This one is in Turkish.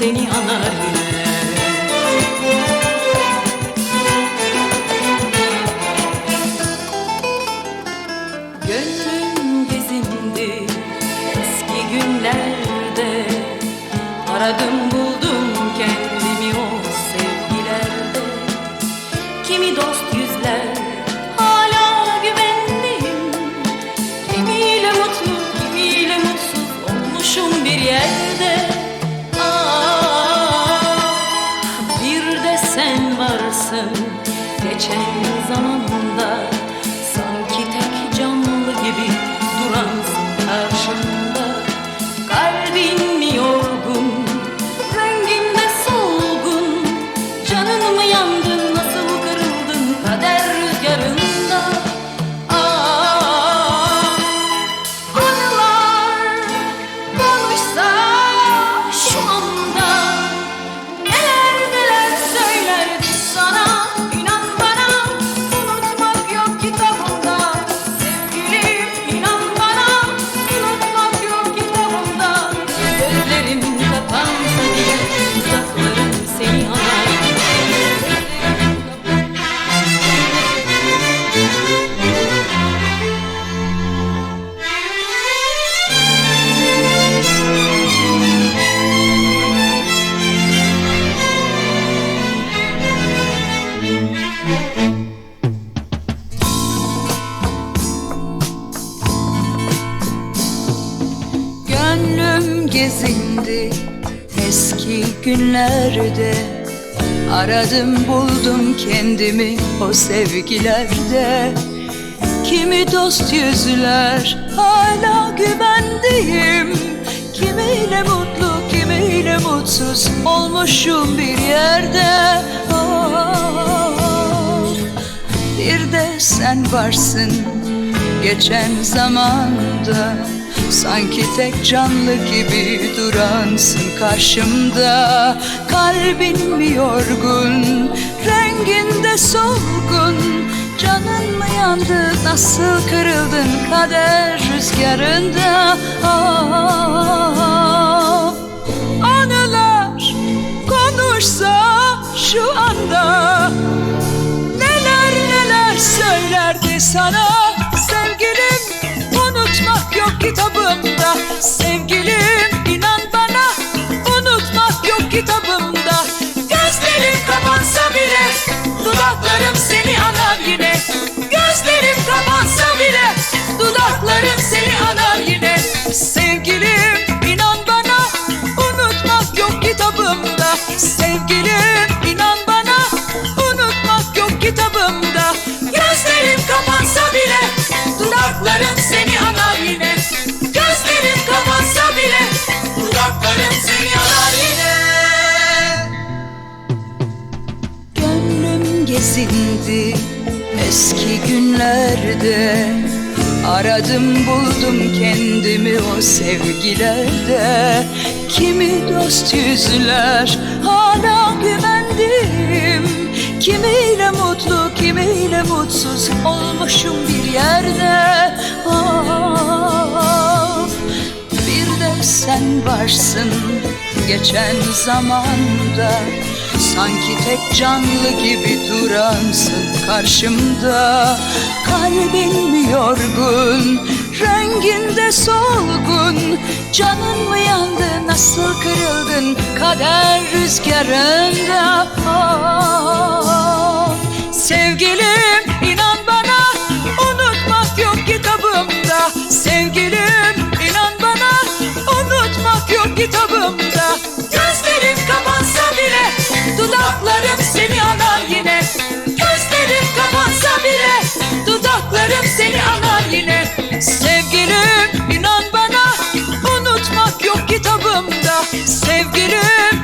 seni anar bile Gönlüm gezindi eski günlerde. Aradım blossom gezindi eski günlerde. Aradım buldum kendimi o sevgilerde. Kimi dost yüzler hala güvendeyim. Kimiyle mutlu kimiyle mutsuz olmuşum bir yerde. Oh, Bir de sen varsın geçen zamanda. Sanki tek canlı gibi duransın karşımda. Kalbin mi yorgun, renginde solgun? Canın mı yandı, nasıl kırıldın kader rüzgarında? Ah, ah, ah. ah. Ateşim yanar yine. Gönlüm gezindi eski günlerde. Aradım buldum kendimi o sevgilerde. Kimi dost yüzler hala güvendim. Kimiyle mutlu kimiyle mutsuz olmuşum bir yerde. Ah, geçen zamanda Sanki tek canlı gibi duransın karşımda. Kalbin mi yorgun, renginde solgun Canın mı yandı, nasıl kırıldın kader rüzgarında? Oh, Sevgilim inan bana, unutmak yok kitabımda. Sevgilim inan bana, unutmak yok kitabımda. Saklarım seni ana yine. Sevgilim inan bana. Unutmak yok kitabımda. Sevgilim